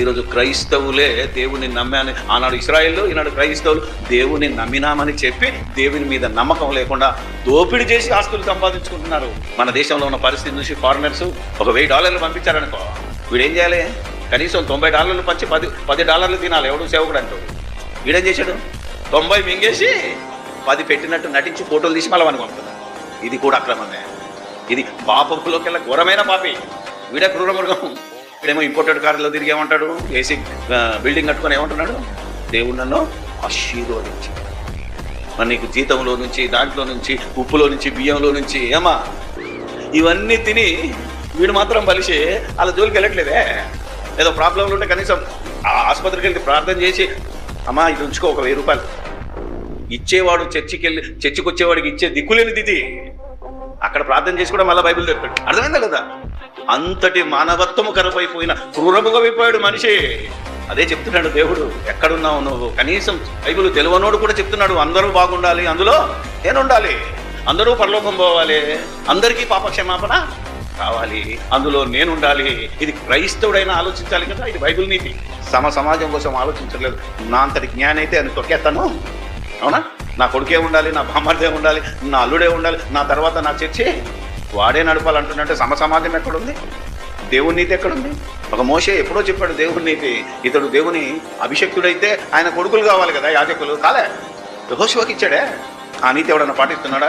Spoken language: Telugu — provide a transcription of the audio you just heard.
ఈరోజు క్రైస్తవులే దేవుని నమ్మాని ఆనాడు ఇస్రాయిల్లో ఈనాడు క్రైస్తవులు దేవుని నమ్మినామని చెప్పి దేవుని మీద నమ్మకం లేకుండా దోపిడీ చేసి ఆస్తులు సంపాదించుకుంటున్నారు. మన దేశంలో ఉన్న పరిస్థితి నుంచి ఫారినర్స్ ఒక వెయ్యి డాలర్లు పంపించారనుకో వీడు ఏం చేయాలి? కనీసం తొంభై డాలర్లు పంచి పది పది డాలర్లు తినాలి ఎవడు సేవకుడు అంటూ వీడేం చేశాడు? తొంభై మింగేసి పది పెట్టినట్టు నటించి ఫోటోలు తీసి మళ్ళీ పంపుతున్నాడు ఇది కూడా అక్రమమే. ఇది పాపములోకెళ్ళ ఘోరమైన పాపి. వీడ క్రూర మృగం ఇక్కడేమో ఇంపోర్టెడ్ కార్లో తిరిగి ఏమంటాడు? ఏసీ బిల్డింగ్ కట్టుకొని ఏమంటున్నాడు? దేవుడు నన్ను ఆశీర్వదించి. మరి నీకు జీతంలో నుంచి దాంట్లో నుంచి ఉప్పులో నుంచి బియ్యంలో నుంచి ఏమా? ఇవన్నీ తిని వీడు మాత్రం బలిసి వాళ్ళ జోలికి వెళ్ళట్లేదే. ఏదో ప్రాబ్లంలు ఉంటే కనీసం ఆ ఆసుపత్రికి వెళ్ళి ప్రార్థన చేసి అమ్మా ఇది ఉంచుకో ఒక వెయ్యి రూపాయలు. ఇచ్చేవాడు చర్చికి వెళ్ళి చర్చికి వచ్చేవాడికి ఇచ్చే దిక్కులేనిది దిది అక్కడ ప్రార్థన చేసి కూడా మళ్ళీ బైబిల్ తెస్తాడు అర్థమైందా కదా అంతటి మానవత్వము కరువైపోయిన క్రూరముగైపోయాడు మనిషి. అదే చెప్తున్నాడు దేవుడు ఎక్కడున్నావు నువ్వు? కనీసం బైబిల్ తెలివనోడు కూడా చెప్తున్నాడు అందరూ బాగుండాలి అందులో నేను ఉండాలి అందరూ పరలోకం పోవాలి అందరికీ పాప క్షమాపణ కావాలి అందులో నేను ఉండాలి ఇది క్రైస్తవుడైనా ఆలోచించాలి కదా ఇది బైబిల్ నీతి. సమ సమాజం కోసం ఆలోచించలేదు. నా అంతటి జ్ఞానైతే అని తొక్కేస్తాను. అవునా? నా కొడుకే ఉండాలి నా బామ్మర్దే ఉండాలి నా అల్లుడే ఉండాలి నా తర్వాత నా చర్చి వాడే నడపాలంటున్నట్టు సమసమాజం ఎక్కడుంది? దేవుని నీతి ఎక్కడుంది? ఒక మోసే ఎప్పుడో చెప్పాడు దేవుని నీతి ఇతడు దేవుని అభిషక్తుడైతే ఆయన కొడుకులు కావాలి కదా యాజకులు. కాలే. యహోశివకి ఇచ్చాడే. ఆ నీతి ఎవడన్నా పాటిస్తున్నాడా?